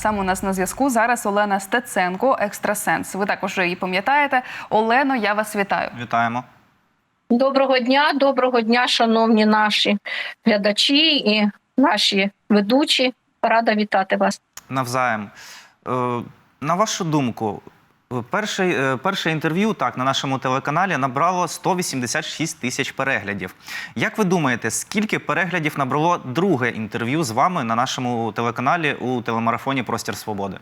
саме у нас на зв'язку зараз Олена Стеценко, екстрасенс. Ви також її пам'ятаєте. Олено, я вас вітаю. Вітаємо. Доброго дня, доброго дня, шановні наші глядачі і наші ведучі. Рада вітати вас. Навзаєм. Е, На вашу думку, перше, е, перше інтерв'ю так на нашому телеканалі набрало 186 тисяч переглядів. Як ви думаєте, скільки переглядів набрало друге інтерв'ю з вами на нашому телеканалі у телемарафоні Простір Свободи?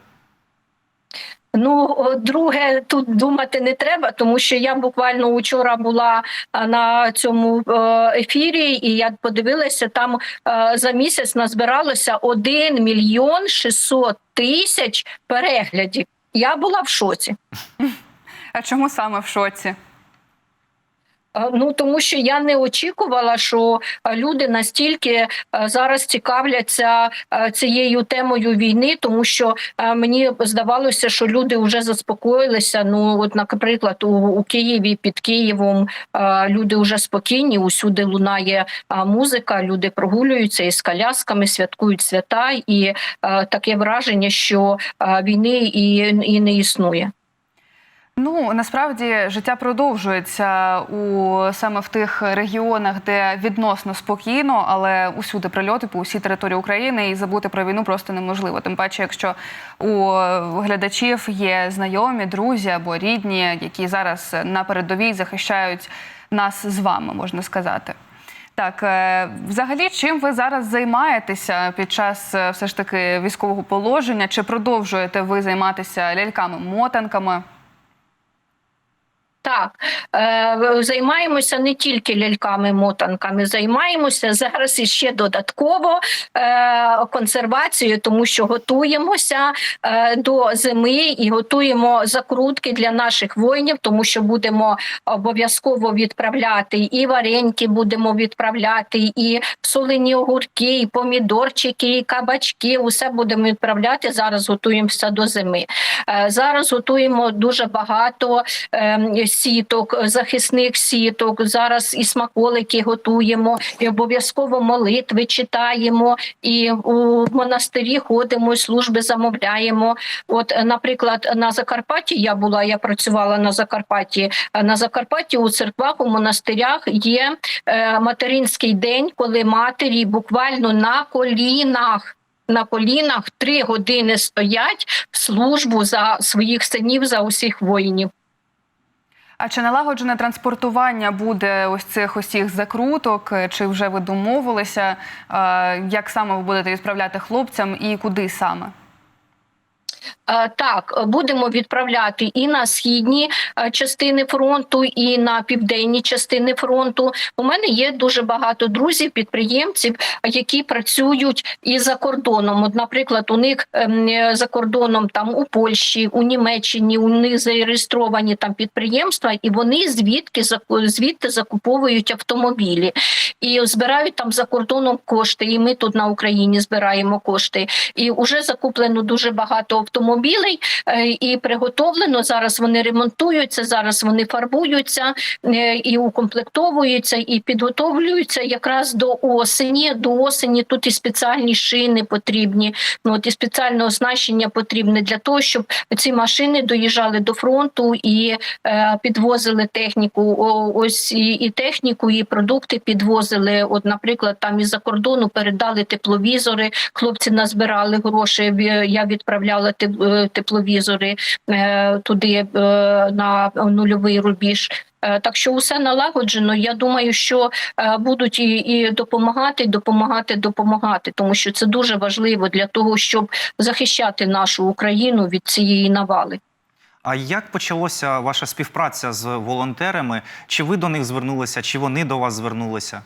Ну, друге, тут думати не треба, тому що я буквально учора була на цьому е, ефірі, і я подивилася, там е, за місяць назбиралося 1 мільйон 600 тисяч переглядів. Я була в шоці. А чому саме в шоці? Ну тому що я не очікувала, що е, люди настільки е, зараз цікавляться е, цією темою війни, тому що мені здавалося, що люди вже заспокоїлися. Ну, от, наприклад, у, у Києві під Києвом люди вже спокійні. Усюди лунає музика, люди прогулюються із колясками, святкують свята, і таке враження, що війни і, і не існує. Ну насправді життя продовжується у саме в тих регіонах, де відносно спокійно, але усюди прильоти по усій території України і забути про війну просто неможливо. Тим паче, якщо у глядачів є знайомі, друзі або рідні, які зараз на передовій захищають нас з вами, можна сказати. Так, е, взагалі, чим ви зараз займаєтеся під час е, все ж таки військового положення? Чи продовжуєте ви займатися ляльками-мотанками? Так, е, займаємося не тільки ляльками-мотанками, займаємося зараз іще додатково е, консервацією, тому що готуємося е, до зими і готуємо закрутки для наших воїнів, тому що будемо обов'язково відправляти і вареньки будемо відправляти, і солені огурки, і помідорчики, і кабачки. Усе будемо відправляти. Зараз готуємося до зими. Зараз готуємо дуже багато. Е, сіток, захисних сіток. Зараз і смаколики готуємо, і обов'язково молитви читаємо, і у монастирі ходимо, і служби замовляємо. От, наприклад, на Закарпатті я була, я працювала на Закарпатті. На Закарпатті у церквах, у монастирях є е, материнський день, коли матері буквально на колінах. На колінах три години стоять в службу за своїх синів, за усіх воїнів. А чи налагоджене транспортування буде ось цих усіх закруток? Чи вже ви домовилися, як саме ви будете відправляти хлопцям і куди саме? Е, Так, будемо відправляти і на східні е, частини фронту, і на південні частини фронту. У мене є дуже багато друзів, підприємців, які працюють і за кордоном. От, наприклад, у них ем, за кордоном там у Польщі, у Німеччині, у них зареєстровані там підприємства, і вони звідки звідти закуповують автомобілі і збирають там за кордоном кошти. І ми тут на Україні збираємо кошти. І вже закуплено дуже багато автомобілей е, і приготовлено. Зараз вони ремонтуються, зараз вони фарбуються е, і укомплектовуються, і підготовлюються якраз до осені. До осені тут і спеціальні шини потрібні. Ну от і спеціальне оснащення потрібне для того, щоб ці машини доїжджали до фронту і е, підвозили техніку. Ось і, техніку, і продукти підвозили. От, наприклад, там із-за кордону передали тепловізори. Хлопці назбирали гроші. Я відправляла е, тепловізори е, туди е, на нульовий рубіж. Так що усе налагоджено. Я думаю, що будуть і, і допомагати, допомагати, допомагати, тому що це дуже важливо для того, щоб захищати нашу Україну від цієї навали. А як почалося ваша співпраця з волонтерами? Чи ви до них звернулися, чи вони до вас звернулися?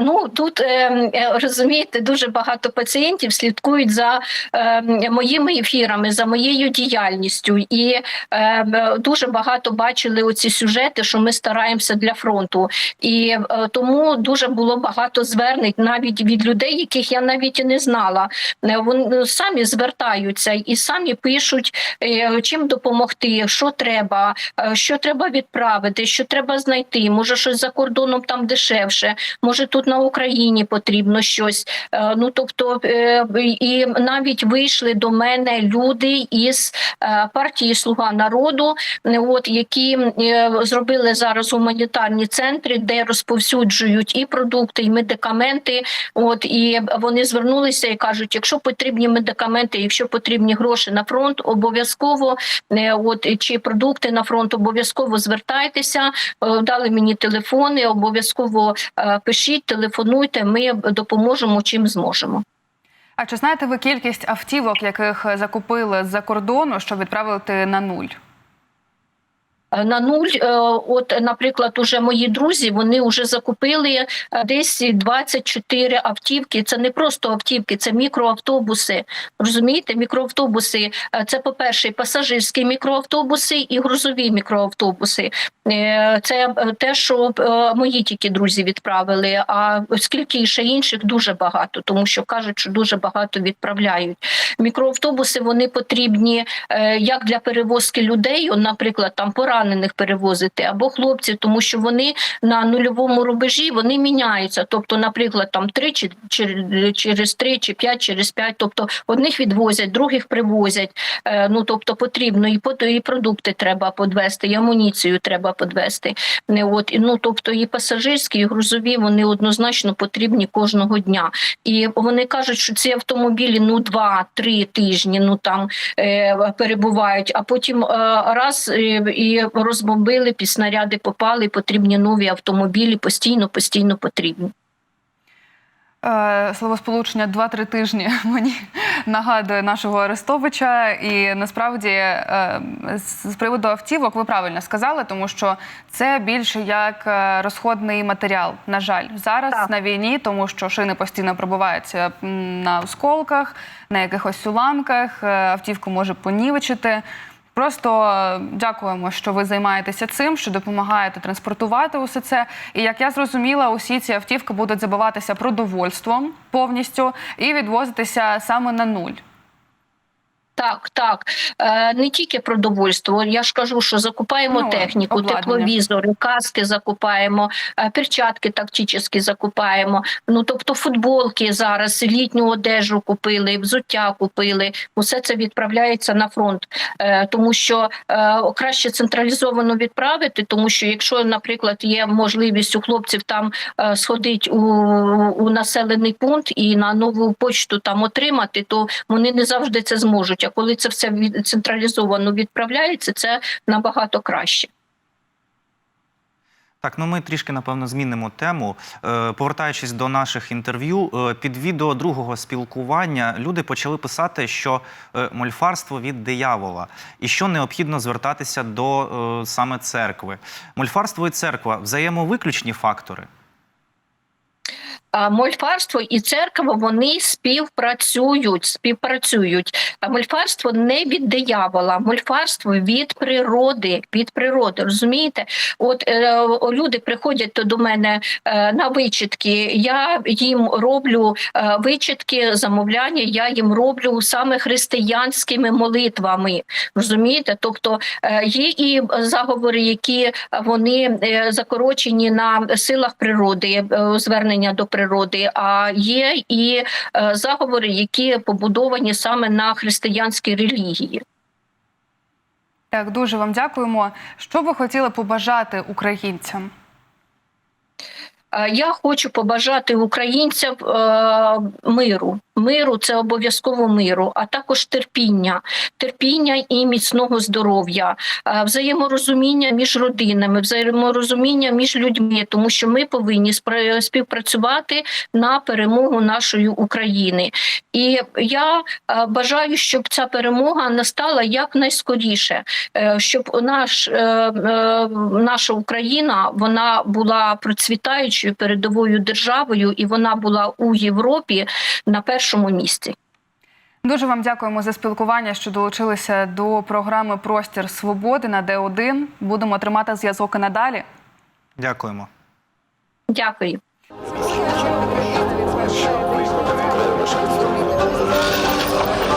Ну тут е, е, розумієте, дуже багато пацієнтів слідкують за е, моїми ефірами, за моєю діяльністю, і е, дуже багато бачили оці сюжети, що ми стараємося для фронту. І е, тому дуже було багато звернень навіть від людей, яких я навіть і не знала. Е, Вони самі звертаються і самі пишуть, чим допомогти, що треба, що треба відправити, що треба знайти. Може, щось за кордоном там дешевше, може тут на Україні потрібно щось. Е, Ну тобто, е, і навіть вийшли до мене люди із е, партії Слуга народу, от які зробили зараз гуманітарні центри, де розповсюджують і продукти, і медикаменти. От і вони звернулися і кажуть: якщо потрібні медикаменти, якщо потрібні гроші на фронт, обов'язково от чи продукти на фронт, обов'язково звертайтеся. Дали мені телефони, обов'язково е, пишіть, телефонуйте. Ми допоможемо чим зможемо. А чи знаєте ви кількість автівок, яких закупили з-за кордону, щоб відправити на нуль? Е, На нуль, е, от, наприклад, уже мої друзі вони вже закупили е, десь 24 автівки. Це не просто автівки, це мікроавтобуси. Розумієте, мікроавтобуси. Це, по-перше, пасажирські мікроавтобуси і грузові мікроавтобуси. Це те, що мої тільки друзі відправили. А скільки ще інших дуже багато, тому що кажуть, що дуже багато відправляють. Мікроавтобуси вони потрібні як для перевозки людей, наприклад, там поранених перевозити або хлопців, тому що вони на нульовому рубежі вони міняються. Тобто, наприклад, там три чи через три чи п'ять, через п'ять. Тобто одних відвозять, других привозять. Е, Ну тобто потрібно і по- і продукти треба подвести, і амуніцію треба подвести. Не от ну тобто і пасажирські, і грузові вони однозначно потрібні кожного дня. І вони кажуть, що ці автомобілі ну два-три тижні ну там е, перебувають, а потім е, раз е, і розбомбили, під снаряди попали, потрібні нові автомобілі, постійно, постійно потрібні. Е, Словосполучення два-три тижні мені нагадує нашого Арестовича. І насправді е, з приводу автівок ви правильно сказали, тому що це більше як е, розходний матеріал. На жаль, зараз Так. на війні, тому що шини постійно пробиваються м, на осколках, на якихось уламках. Автівку може понівечити. Просто е, дякуємо, що ви займаєтеся цим, що допомагаєте транспортувати усе це. І як я зрозуміла, усі ці автівки будуть забиватися продовольством повністю і відвозитися саме на нуль. Так, так. Е, не тільки продовольство. Я ж кажу, що закупаємо Ну, техніку, обладнання. тепловізори, каски закупаємо, е, перчатки тактичні закупаємо. Ну тобто футболки зараз, літню одежу купили, взуття купили. Усе це відправляється на фронт, е, тому що краще централізовано відправити, тому що якщо, наприклад, є можливість у хлопців там сходити у, у населений пункт і на нову почту там отримати, то вони не завжди це зможуть. А коли це все централізовано відправляється, це набагато краще. Так, ну ми трішки напевно змінимо тему. Е, повертаючись до наших інтерв'ю, е, під відео другого спілкування люди почали писати, що е, мольфарство від диявола, і що необхідно звертатися до саме церкви. Мольфарство і церква взаємовиключні фактори. Мольфарство і церква вони співпрацюють, співпрацюють. А мольфарство не від диявола, мольфарство від природи, від природи. Розумієте? От е, люди приходять до мене е, на вичітки. Я їм роблю е, вичітки, замовляння. Я їм роблю саме християнськими молитвами. Розумієте? Тобто е, є і заговори, які вони е, закорочені на силах природи, е, звернення до природи. А є і е, заговори, які побудовані саме на християнській релігії. Так, дуже вам дякуємо. Що ви хотіли побажати українцям? Е, Я хочу побажати українцям е, миру. Миру це обов'язково миру, а також терпіння, терпіння і міцного здоров'я, е, взаєморозуміння між родинами, взаєморозуміння між людьми, тому що ми повинні співпрацювати на перемогу нашої України. І я бажаю, щоб ця перемога настала якнайскоріше, щоб наш, наша Україна вона була процвітаючою передовою державою, і вона була у Європі на першому місці. Дуже вам дякуємо за спілкування, що долучилися до програми Простір свободи на Д1. Будемо тримати зв'язок і надалі. Дякуємо. Дякую. You.